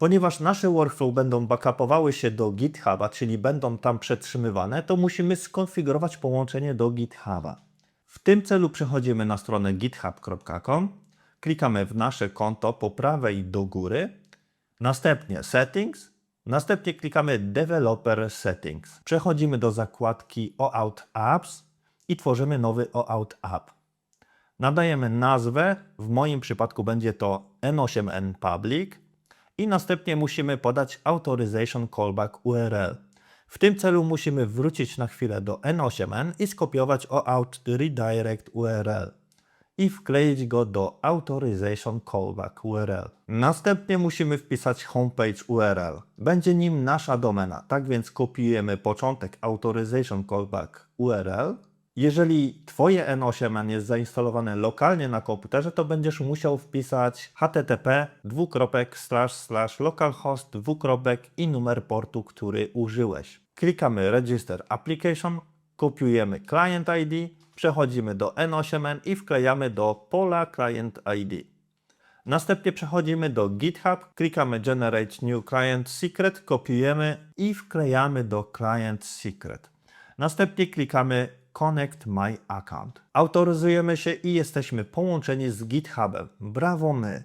Ponieważ nasze workflow będą backupowały się do GitHuba, czyli będą tam przetrzymywane, to musimy skonfigurować połączenie do GitHuba. W tym celu przechodzimy na stronę github.com, klikamy w nasze konto po prawej do góry, następnie Settings, następnie klikamy Developer Settings. Przechodzimy do zakładki OAuth Apps i tworzymy nowy OAuth App. Nadajemy nazwę, w moim przypadku będzie to N8N Public i następnie musimy podać Authorization Callback URL. W tym celu musimy wrócić na chwilę do N8N i skopiować OAuth Redirect URL i wkleić go do Authorization Callback URL. Następnie musimy wpisać homepage URL. Będzie nim nasza domena, tak więc kopiujemy początek Authorization Callback URL. Jeżeli Twoje N8N jest zainstalowane lokalnie na komputerze, to będziesz musiał wpisać http localhost i numer portu, który użyłeś. Klikamy Register Application, kopiujemy Client ID, przechodzimy do N8N i wklejamy do pola Client ID. Następnie przechodzimy do GitHub, klikamy Generate New Client Secret, kopiujemy i wklejamy do Client Secret. Następnie klikamy Connect My Account. Autoryzujemy się i jesteśmy połączeni z GitHubem. Brawo my!